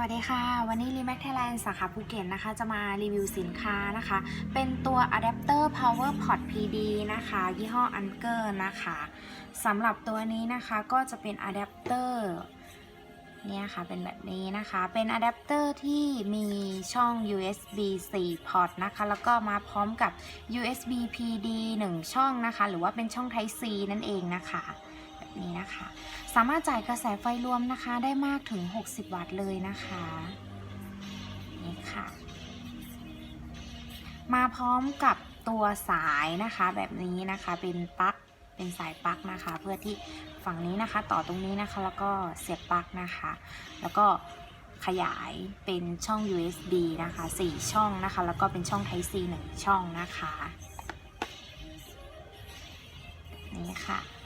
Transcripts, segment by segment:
วัสดีค่ะ วันนี้ r e m a x Thailand สาขาภูเก็ตนะคะ จะมารีวิวสินค้านะคะ เป็นตัวอะแดปเตอร์ Power Pod PD นะคะ ยี่ห้อ Anker นะคะสำหรับตัวนี้นะคะก็จะเป็นอะแดปเตอร์เนี่ยค่ะ เป็นแบบนี้นะคะ เป็นอะแดปเตอร์ที่มีช่อง USB 4 พอร์ตนะคะ แล้วก็มาพร้อมกับ USB PD 1 ช่องนะคะ หรือว่าเป็นช่อง Type C นั่นเองนะคะ แบบนี้นะคะ สามารถจ่ายกระแสไฟรวมนะคะ ได้มากถึง 60 วัตต์เลยนะคะนี่ค่ะ มาพร้อมกับตัวสายนะคะ แบบนี้นะคะเป็นปลั๊กเป็นสายปลั๊กนะคะ เพื่อที่ฝั่งนี้นะคะ ต่อตรงนี้นะคะแล้วก็เสียบปลั๊กนะคะ แล้วก็ขยายเป็นช่อง USB นะคะ 4 ช่องนะคะ แล้วก็เป็นช่อง Type C 1ช่องนะคะ นี่ค่ะ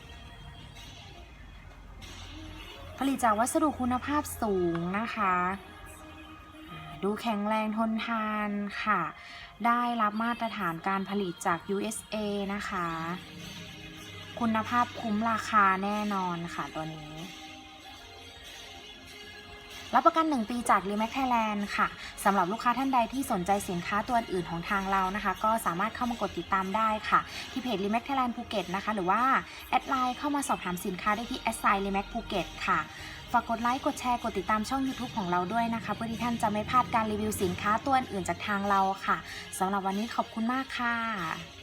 ผลิตจากวัสดุคุณภาพสูงนะคะ ดูแข็งแรงทนทานค่ะ ได้รับมาตรฐานการผลิตจาก USA นะคะ คุณภาพคุ้มราคาแน่นอนค่ะตัวนี้ รับประกัน 1 ปีจาก r e m a x Thailand ค่ะสำหรับลูกค้าท่านใดที่สนใจสินค้าตัวอื่นของทางเรานะคะ ก็สามารถเข้ามากดติดตามได้ค่ะ ที่เพจ r e m a x Thailand ภูเก็ตนะคะ หรือว่า แอดไลน์เข้ามาสอบถามสินค้าได้ที่แอดไซน์ r e m a x ภูเก็ตค่ะฝากกดไลค์ กดแชร์ กดติดตามช่อง YouTube ของเราด้วยนะคะ เพื่อที่ท่านจะไม่พลาดการรีวิวสินค้าตัวอื่นจากทางเราค่ะสำหรับวันนี้ขอบคุณมากค่ะ